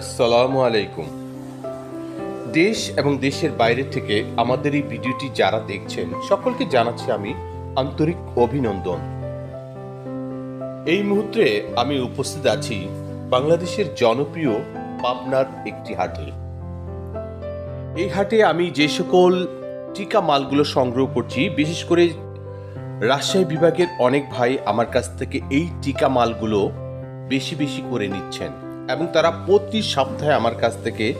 আসসালামু আলাইকুম। দেশ এবং দেশের বাইরে থেকে আমাদের এই ভিডিওটি যারা দেখছেন, সকলকে জানাচ্ছি আমি আন্তরিক অভিনন্দন। এই মুহূর্তে আমি উপস্থিত আছি বাংলাদেশের জনপ্রিয় পাবনার একটি হাটে। এই হাটে আমি যে সকল টিকা মালগুলো সংগ্রহ করছি, বিশেষ করে রাজশাহী বিভাগের অনেক ভাই আমার কাছ থেকে এই টিকা মালগুলো বেশি বেশি করে নিচ্ছেন। এবং তারা প্রতি সপ্তাহে আমার কাছ থেকে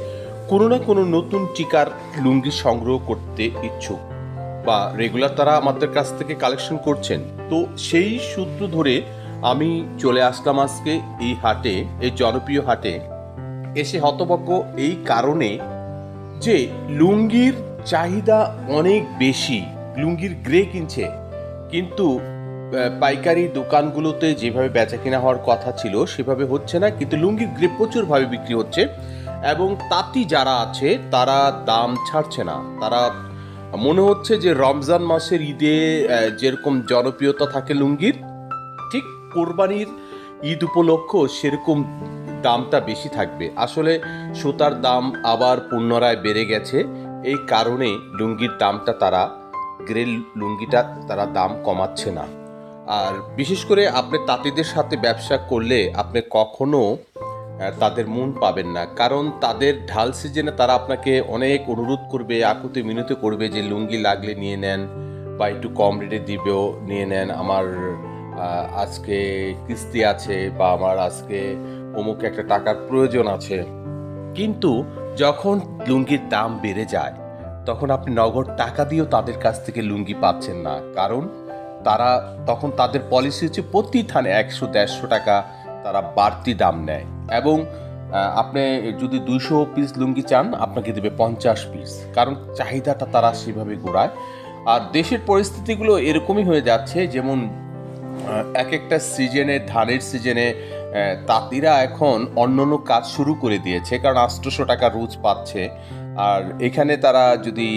কোনো না কোনো নতুন টিকার লুঙ্গি সংগ্রহ করতে ইচ্ছুক বা রেগুলার তারা আমাদের কাছ থেকে কালেকশন করছেন। তো সেই সূত্র ধরে আমি চলে আসলাম আজকে এই হাটে, এই জনপ্রিয় হাটে। এসে হতভাগ্য এই কারণে যে লুঙ্গির চাহিদা অনেক বেশি, লুঙ্গির গ্রে কিনছে। কিন্তু পাইকারি দোকানগুলোতে যেভাবে বেচা কেনা হওয়ার কথা ছিল, সেভাবে হচ্ছে না, কিন্তু লুঙ্গির গ্রে প্রচুরভাবে বিক্রি হচ্ছে। এবং তাঁতি যারা আছে, তারা দাম ছাড়ছে না। তারা মনে হচ্ছে যে রমজান মাসের ঈদে যেরকম জনপ্রিয়তা থাকে লুঙ্গির, ঠিক কোরবানির ঈদ উপলক্ষ সেরকম দামটা বেশি থাকবে। আসলে সুতার দাম আবার পুনরায় বেড়ে গেছে। এই কারণে লুঙ্গির দামটা তারা, গ্রে লুঙ্গিটা তারা দাম কমাচ্ছে না। আর বিশেষ করে আপনি তাঁতিদের সাথে ব্যবসা করলে আপনি কখনো তাদের মন পাবেন না। কারণ তাদের ঢাল সিজনে তারা আপনাকে অনেক অনুরোধ করবে, আকুতি মিনতি করবে যে, লুঙ্গি লাগলে নিয়ে নেন বা একটু কম রেটে দিবেও, নিয়ে নেন। আমার আজকে কিস্তি আছে বা আমার আজকে অমুক একটা টাকার প্রয়োজন আছে। কিন্তু যখন লুঙ্গির দাম বেড়ে যায়, তখন আপনি নগদ টাকা দিয়েও তাদের কাছ থেকে লুঙ্গি পাচ্ছেন না। কারণ তারা তখন তাদের পলিসি হচ্ছে প্রতি থানে একশো, দেড়শো টাকা তারা বাড়তি দাম নেয়। এবং আপনি যদি দুইশো পিস লুঙ্গি চান, আপনাকে দেবে পঞ্চাশ পিস কারণ চাহিদাটা তারা সেভাবে ঘোরায় আর দেশের পরিস্থিতিগুলো এরকমই হয়ে যাচ্ছে, যেমন এক একটা সিজনে ধানের সিজনে তাঁতিরা এখন অন্যান্য কাজ শুরু করে দিয়েছে, কারণ আটশোশো টাকা রোজ পাচ্ছে। আর এখানে তারা যদি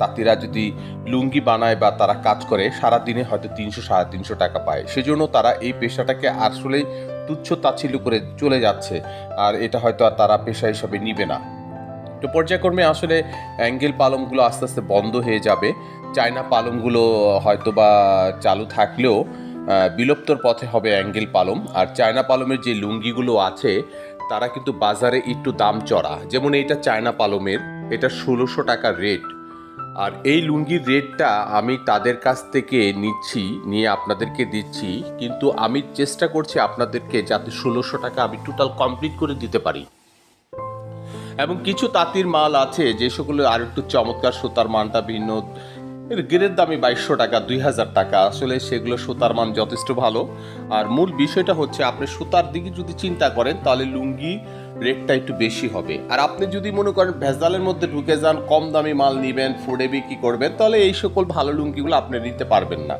তাঁতিরা যদি লুঙ্গি বানায় বা তারা কাজ করে সারা দিনে হয়তো তিনশো, সাড়ে তিনশো টাকা পায়। সেজন্য তারা এই পেশাটাকে আসলেই তুচ্ছ তাচ্ছিল্য করে চলে যাচ্ছে, আর এটা হয়তো আর তারা পেশা হিসাবে নিবে না। তো পর্যায়ক্রমে আসলে অ্যাঙ্গেল পালমগুলো আস্তে আস্তে বন্ধ হয়ে যাবে। চায়না পালমগুলো হয়তো বা চালু থাকলেও বিলুপ্তর পথে হবে অ্যাঙ্গেল পালম। আর চায়না পালমের যে লুঙ্গিগুলো আছে, তারা কিন্তু বাজারে একটু দাম চড়া। যেমন এইটা চায়না পালমের, এটা ষোলোশো টাকা রেট। আর এই লুঙ্গির রেটটা আমি তাদের কাছ থেকে নিচ্ছি, নিয়ে আপনাদেরকে দিচ্ছি। কিন্তু আমি চেষ্টা করছি আপনাদেরকে যাতে ষোলোশো টাকা আমি টোটাল কমপ্লিট করে দিতে পারি। এবং কিছু তাঁতির মাল আছে, যে সকলে আর একটু চমৎকার সুতার মানটা ভিন্ন এর গেরের দামই বাইশশো টাকা, দুই হাজার টাকা। আসলে সেগুলো সুতার মান যথেষ্ট ভালো। আর মূল বিষয়টা হচ্ছে, আপনি সুতার দিকে যদি চিন্তা করেন, তাহলে লুঙ্গি রেটটা একটু বেশি হবে। আর আপনি যদি মনে করেন, ভেজালের মধ্যে ঢুকে যান, কম দামি মাল নিবেন ফুডে বিক্রি করবেন, তাহলে এই সকল ভালো লুঙ্গিগুলো আপনি নিতে পারবেন না।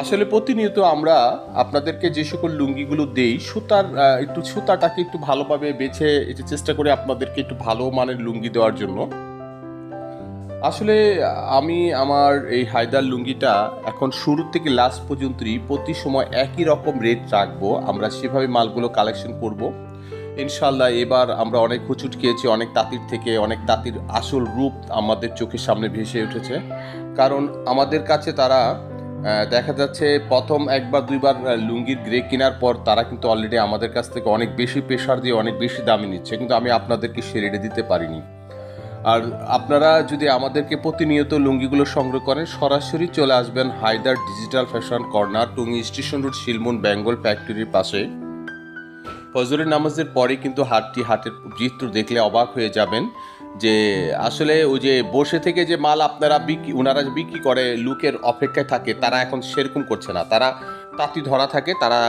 আসলে প্রতিনিয়ত আমরা আপনাদেরকে যে সকল লুঙ্গিগুলো দেই, সুতার একটু সুতাটাকে একটু ভালোভাবে বেছে চেষ্টা করে আপনাদেরকে একটু ভালো মানের লুঙ্গি দেওয়ার জন্য। আসলে আমি আমার এই হায়দার লুঙ্গিটা এখন শুরু থেকে লাস্ট পর্যন্তই প্রতি সময় একই রকম রেট রাখব। আমরা সেভাবে মালগুলো কালেকশন করব। ইনশাল্লাহ এবার আমরা অনেক হুচুট খেয়েছি, অনেক তাঁতির থেকে, অনেক তাঁতির আসল রূপ আমাদের চোখের সামনে ভেসে উঠেছে। কারণ আমাদের কাছে তারা দেখা যাচ্ছে প্রথম একবার, দুইবার লুঙ্গির গ্রে কেনার পর তারা কিন্তু অলরেডি আমাদের কাছ থেকে অনেক বেশি প্রেশার দিয়ে অনেক বেশি দামে নিচ্ছে। কিন্তু আমি আপনাদেরকে সে রেটে দিতে পারিনি। আর আপনারা যদি আমাদেরকে প্রতিনিয়ত লুঙ্গিগুলো সংগ্রহ করেন, সরাসরি চলে আসবেন Haidar digital fashion corner, Tungi station road Shilmon Bengal ফ্যাক্টরির পাশে। ফজরের নামাজের পরে কিন্তু হাটটি হাটের চিত্র দেখলে অবাক হয়ে যাবেন যে আসলে ওই যে বসে থেকে যে মাল আপনারা বিক্রি, ওনারা বিক্রি করে, লুকের অপেক্ষায় থাকে, তারা এখন সেরকম করছে না। তারা তাঁতি ধরা থাকে, তারা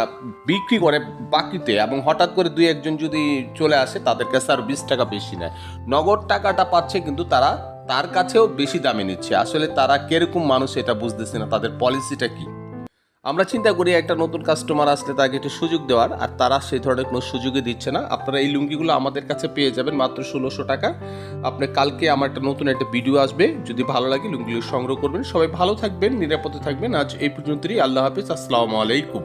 বিক্রি করে বাকিতে এবং হঠাৎ করে দুই একজন যদি চলে আসে, তাদের কাছে আর বিশ টাকা বেশি নেয়। নগদ টাকাটা পাচ্ছে কিন্তু তারা তার কাছেও বেশি দামে নিচ্ছে। আসলে তারা কীরকম মানুষ এটা বুঝতেছে না, তাদের পলিসিটা কি? আমরা চিন্তা করি একটা নতুন কাস্টমার আসলে তাকে একটু সুযোগ দেওয়ার, আর তারা সেই ধরনের কোনো সুযোগই দিচ্ছে না। আপনারা এই লুঙ্গিগুলো আমাদের কাছে পেয়ে যাবেন মাত্র ষোলোশো টাকা। আপনি কালকে আমার একটা নতুন একটা ভিডিও আসবে, যদি ভালো লাগে লুঙ্গিগুলো সংগ্রহ করবেন। সবাই ভালো থাকবেন, নিরাপদে থাকবেন। আজ এই পর্যন্তই, আল্লাহ হাফিজ, আসসালামু আলাইকুম।